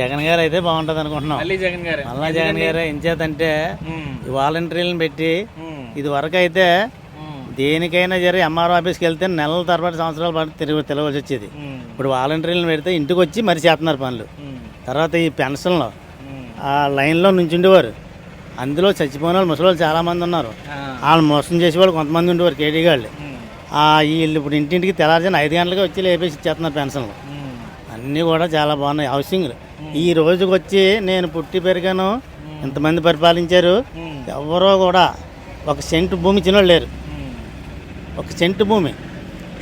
జగన్ గారు అయితే బాగుంటుంది అనుకుంటున్నాం. మళ్ళీ జగన్ గారు. మళ్ళా జగన్ గారు ఏం చేతంటే ఉమ్, ఈ వాలంటీర్లను పెట్టి ఇది వరకు అయితే దేనికైనా జరి ఎంఆర్ఓ ఆఫీస్కి వెళ్తే నెలల తరబడి సంవత్సరాల పాటు తిరిగి తిరగవలసి వచ్చేది. ఇప్పుడు వాలంటీర్లను పెడితే ఇంటికి వచ్చి మరి చేస్తున్నారు పనులు. తర్వాత ఈ పెన్షన్లో ఆ లైన్లో నుంచుండేవారు. అందులో చచ్చిపోయిన వాళ్ళు ముసలి వాళ్ళు చాలామంది ఉన్నారు. వాళ్ళు మోసం చేసేవాళ్ళు కొంతమంది ఉండేవారు కేడీ వాళ్ళు. వీళ్ళు ఇప్పుడు ఇంటింటికి తెల్లారిజాను ఐదు గంటలకి వచ్చి లేపేసి ఇచ్చేస్తున్నారు పెన్షన్లు. అన్నీ కూడా చాలా బాగున్నాయి. హౌసింగ్లు. ఈ రోజుకి వచ్చి నేను పుట్టి పెరిగాను. ఇంతమంది పరిపాలించారు. ఎవరో కూడా ఒక సెంటు భూమి వాళ్ళు లేరు ఒక సెంటు భూమి.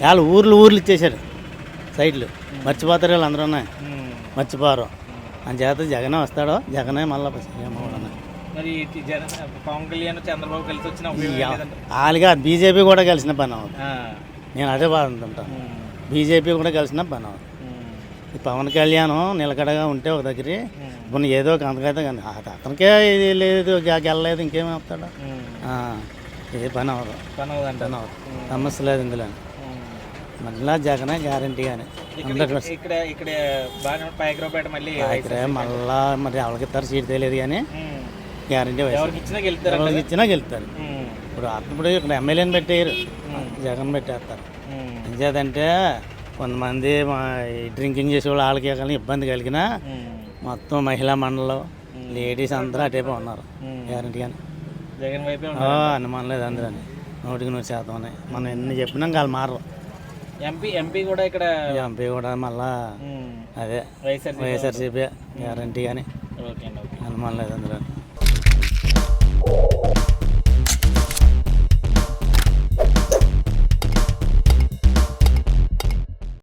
వాళ్ళు ఊర్లు ఊర్లు ఇచ్చేశారు. సైట్లు మర్చిపోతారు వీళ్ళు అందరూ. మర్చిపోరు. అంచేత జగనే వస్తాడో జగనే మళ్ళీ పవన్ కళ్యాణ్ చంద్రబాబు కలిసి వచ్చిన వాళ్ళుగా బీజేపీ కూడా కలిసిన పని అవ్వదు ఆ, నేను అదే ఉమ్, బీజేపీ కూడా కలిసిన పని అవ్వదు ఉమ్, ఈ పవన్ కళ్యాణ్ నిలకడగా ఉంటే ఒక దగ్గర. ఇప్పుడు ఏదో ఒక అంతకైతే కానీ అత- అతనికే ఇది లేదు గెలలేదు ఇంకేమి. ఆ, ఇది పని అవ్వదు. పని అవుదంట పని అవ్వదు. సమస్య లేదు ఇందులో. మళ్ళా జగనే గ్యారంటీ కానీ ఇక్కడ ఇక్కడ ఇక్కడ బాగా పైకరావుపేట మళ్ళీ ఇక్కడ మళ్ళా మరి ఎవరికి ఇస్తారు సీట్ తెలియదు కానీ. గ్యారంటీ ఎవరికి ఇచ్చినా గెలుస్తారు ఇప్పుడు అప్పుడు ఇక్కడ ఎమ్మెల్యేని పెట్టేయరు. జగన్ పెట్టేస్తారు. ఉమ్, ఎంచేదంటే కొంతమంది మా డ్రింకింగ్ చేసే వాళ్ళు వాళ్ళకి కానీ ఇబ్బంది కలిగినా మొత్తం మహిళా మండలం లేడీస్ అందరూ అటేపే ఉన్నారు. గ్యారంటీ కానీ అనుమానం లేదు అందరూ నూటికి నూరు శాతం ఉన్నాయి. మనం ఎన్ని చెప్పినా వాళ్ళు మారరు. ఎంపీ ఎంపీ కూడా ఇక్కడ ఎంపీ కూడా మళ్ళా అదే వైఎస్ఆర్ వైఎస్ఆర్సీపీ గ్యారంటీ కానీ అనుమానం లేదు అందులో